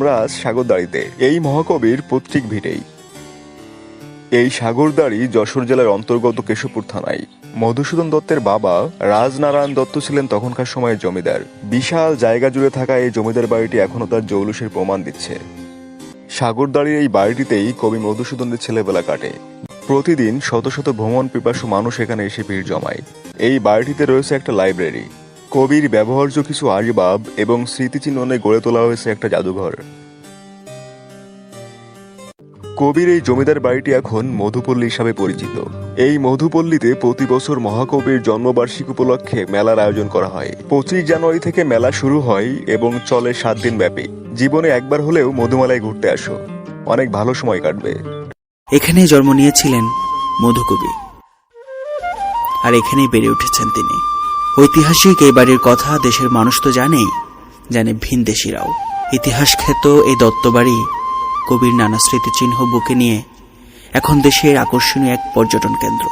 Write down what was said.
আমরা সাগরদাড়িতে, এই মহাকবির পৈতৃক ভিটেই। এই সাগরদাড়ি যশোর জেলার অন্তর্গত কেশবপুর থানায়। মধুসূদন দত্তের বাবা রাজনারায়ণ দত্ত ছিলেন তখনকার সময়ের জমিদার। বিশাল জায়গা জুড়ে থাকা এই জমিদার বাড়িটি এখনও তার জৌলুসের প্রমাণ দিচ্ছে। সাগরদাড়ির এই বাড়িটিতেই কবি মধুসূদনের ছেলেবেলা কাটে। প্রতিদিন শত শত ভ্রমণ পিপাসু মানুষ এখানে এসে ভিড় জমায়। এই বাড়িটিতে রয়েছে একটা লাইব্রেরি। কবির ব্যবহার্য কিছু আসবাব এবং স্মৃতিচিহ্নে গড়ে তোলা হয়েছে একটা জাদুঘর। কবির এই জমিদার বাড়িটি এখন মধুপল্লী হিসাবে পরিচিত। এই মধুপল্লীতে প্রতি বছর মহাকবির জন্মবার্ষিক উপলক্ষে মেলার আয়োজন করা হয়। পঁচিশ জানুয়ারি থেকে মেলা শুরু হয় এবং চলে সাত দিন ব্যাপী। জীবনে একবার হলেও মধুমেলায় ঘুরতে আসো। অনেক ভালো সময় কাটবে। এখানেই জন্ম নিয়েছিলেন মধুকবি। আর এখানেই বেড়ে উঠেছেন তিনি। ঐতিহাসিক এই বাড়ির কথা দেশের মানুষ তো জানেই, জানে ভিন দেশিরাও। ইতিহাস খ্যাত এই দত্তবাড়ি কবির নানা স্মৃতিচিহ্ন বুকে নিয়ে এখন দেশের আকর্ষণীয় এক পর্যটন কেন্দ্র।